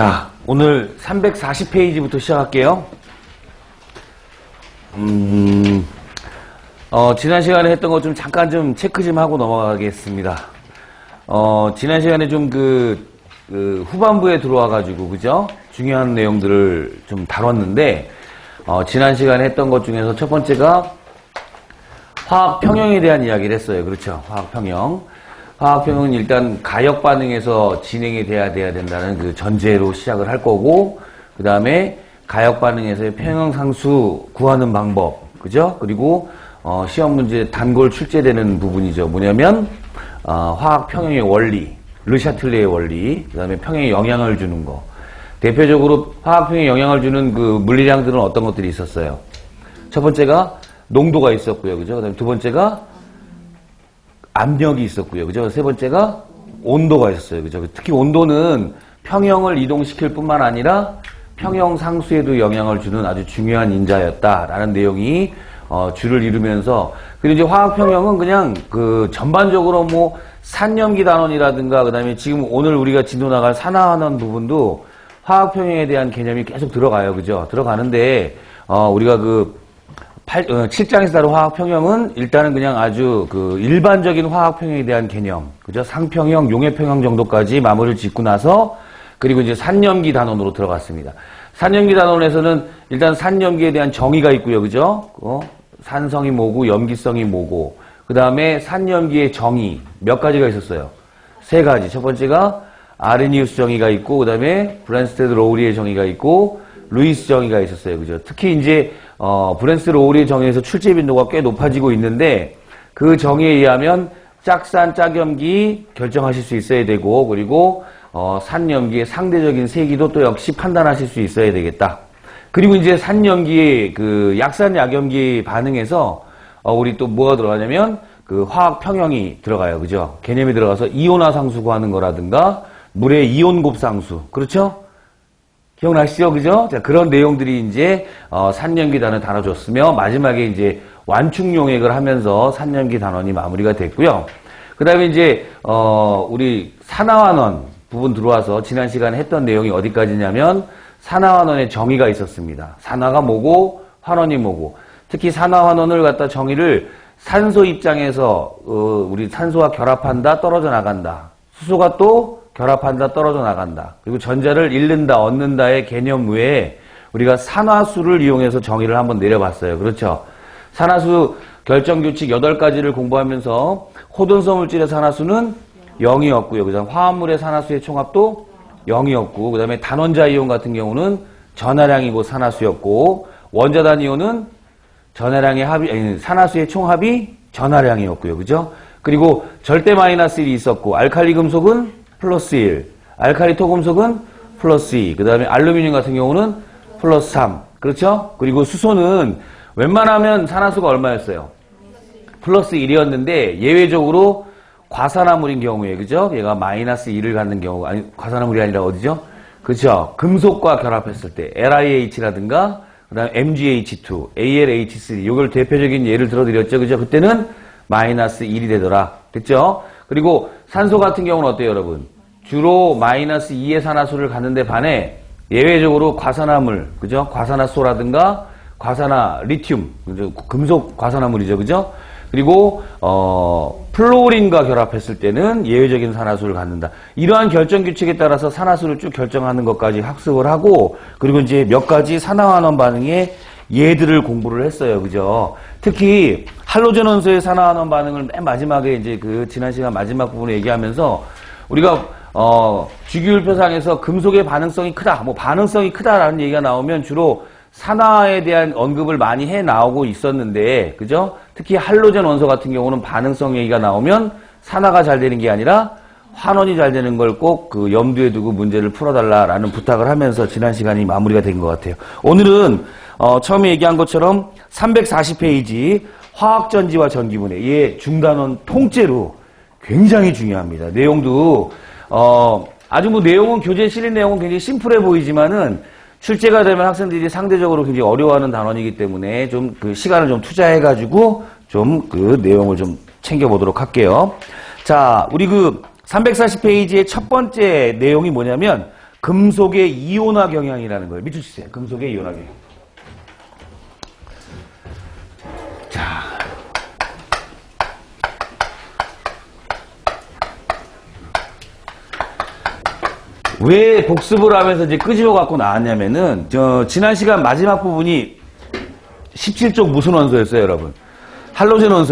자, 오늘 340페이지부터 시작할게요. 음, 어, 지난 시간에 했던 거좀 잠깐 좀 체크 좀 하고 넘어가겠습니다. 어, 지난 시간에 좀 그, 그 후반부에 들어와가지고, 그죠? 중요한 내용들을 좀 다뤘는데, 어, 지난 시간에 했던 것 중에서 첫 번째가 화학 평형에 대한 이야기를 했어요. 그렇죠. 화학 평형. 화학 평형은 일단 가역 반응에서 진행이 돼야 돼야 된다는 그 전제로 시작을 할 거고, 그 다음에 가역 반응에서의 평형 상수 구하는 방법, 그죠? 그리고 어, 시험 문제 단골 출제되는 부분이죠. 뭐냐면 어, 화학 평형의 원리, 르샤틀레의 원리, 그 다음에 평형에 영향을 주는 거. 대표적으로 화학 평형에 영향을 주는 그 물리량들은 어떤 것들이 있었어요? 첫 번째가 농도가 있었고요. 그죠? 그 다음에 두 번째가 압력이 있었고요. 그죠? 세 번째가 온도가 있었어요. 그죠? 특히 온도는 평형을 이동시킬 뿐만 아니라 평형 상수에도 영향을 주는 아주 중요한 인자였다라는 내용이 어, 줄을 이루면서 그리고 이제 화학 평형은 그냥 그 전반적으로 뭐 산염기 단원이라든가 그다음에 지금 오늘 우리가 진도 나갈 산화환원 부분도 화학 평형에 대한 개념이 계속 들어가요. 그죠? 들어가는데 어, 우리가 그 8, 어, 7장에서 다룬 화학평형은 일단은 그냥 아주 그 일반적인 화학평형에 대한 개념, 그죠? 상평형, 용해평형 정도까지 마무리를 짓고 나서 그리고 이제 산염기 단원으로 들어갔습니다. 산염기 단원에서는 일단 산염기에 대한 정의가 있고요, 그죠? 어, 산성이 뭐고 염기성이 뭐고 그 다음에 산염기의 정의 몇 가지가 있었어요? 세 가지. 첫 번째가 아르니우스 정의가 있고 그 다음에 브랜스테드 로우리의 정의가 있고 루이스 정의가 있었어요. 그죠? 특히 이제 어, 브랜스 로우리 정의에서 출제 빈도가 꽤 높아지고 있는데 그 정의에 의하면 짝산 짝염기 결정하실 수 있어야 되고 그리고 어, 산염기의 상대적인 세기도 또 역시 판단하실 수 있어야 되겠다. 그리고 이제 산염기의 그 약산 약염기 반응에서 어, 우리 또 뭐가 들어가냐면 그 화학 평형이 들어가요. 그죠? 개념이 들어가서 이온화 상수 구하는 거라든가 물의 이온 곱상수. 그렇죠? 기억나시죠? 그죠? 자, 그런 내용들이 이제, 어, 산염기 단원 다뤄줬으며, 마지막에 이제 완충 용액을 하면서 산염기 단원이 마무리가 됐고요. 그 다음에 이제, 어, 우리 산화환원 부분 들어와서 지난 시간에 했던 내용이 어디까지냐면, 산화환원의 정의가 있었습니다. 산화가 뭐고, 환원이 뭐고. 특히 산화환원을 갖다 정의를 산소 입장에서, 어, 우리 산소와 결합한다, 떨어져 나간다. 수소가 또 결합한다 떨어져 나간다. 그리고 전자를 잃는다 얻는다의 개념 외에 우리가 산화수를 이용해서 정의를 한번 내려봤어요. 그렇죠? 산화수 결정규칙 8가지를 공부하면서 호돈성 물질의 산화수는 0이었고요. 그 다음 화합물의 산화수의 총합도 0이었고 그 다음에 단원자 이온 같은 경우는 전하량이고 산화수였고 원자단 이온은 전하량의 합이 아니, 산화수의 총합이 전하량이었고요. 그죠? 그리고 절대 마이너스 1이 있었고 알칼리 금속은 플러스 1, 알칼리 토금속은 플러스 2, 그 다음에 알루미늄 같은 경우는 플러스 3. 그렇죠? 그리고 수소는 웬만하면 산화수가 얼마였어요? 플러스 1이었는데 예외적으로 과산화물인 경우에 그죠? 얘가 마이너스 2를 갖는 경우 아니 과산화물이 아니라 어디죠? 그렇죠? 금속과 결합했을 때 LiH라든가 그다음 MgH2, AlH3 이걸 대표적인 예를 들어드렸죠. 그죠? 그때는 마이너스 1이 되더라. 됐죠? 그리고 산소 같은 경우는 어때요, 여러분? 주로 마이너스 2의 산화수를 갖는데 반해 예외적으로 과산화물, 그죠? 과산화소라든가 과산화 리튬? 금속 과산화물이죠, 그죠? 그리고 어 플로린과 결합했을 때는 예외적인 산화수를 갖는다. 이러한 결정 규칙에 따라서 산화수를 쭉 결정하는 것까지 학습을 하고 그리고 이제 몇 가지 산화환원 반응의 예들을 공부를 했어요. 그죠? 특히 할로젠 원소의 산화환원 반응을 맨 마지막에 이제 그 지난 시간 마지막 부분에 얘기하면서 우리가 어 주기율표상에서 금속의 반응성이 크다, 뭐 반응성이 크다라는 얘기가 나오면 주로 산화에 대한 언급을 많이 해 나오고 있었는데, 그죠? 특히 할로젠 원소 같은 경우는 반응성 얘기가 나오면 산화가 잘 되는 게 아니라 환원이 잘 되는 걸 꼭 그 염두에 두고 문제를 풀어달라라는 부탁을 하면서 지난 시간이 마무리가 된 것 같아요. 오늘은 어, 처음에 얘기한 것처럼 340페이지 화학전지와 전기분해 얘 중단원 통째로 굉장히 중요합니다. 내용도 어, 아주 뭐 내용은 교재 실린 내용은 굉장히 심플해 보이지만은 출제가 되면 학생들이 상대적으로 굉장히 어려워하는 단원이기 때문에 좀 그 시간을 좀 투자해가지고 좀 그 내용을 좀 챙겨보도록 할게요. 자, 우리 그 340페이지의 첫 번째 내용이 뭐냐면 금속의 이온화 경향이라는 거예요. 밑줄 치세요. 금속의 이온화 경향. 왜 복습을 하면서 이제 끄집어 갖고 나왔냐면은, 저, 지난 시간 마지막 부분이 17쪽 무슨 원소였어요, 여러분? 할로젠 원소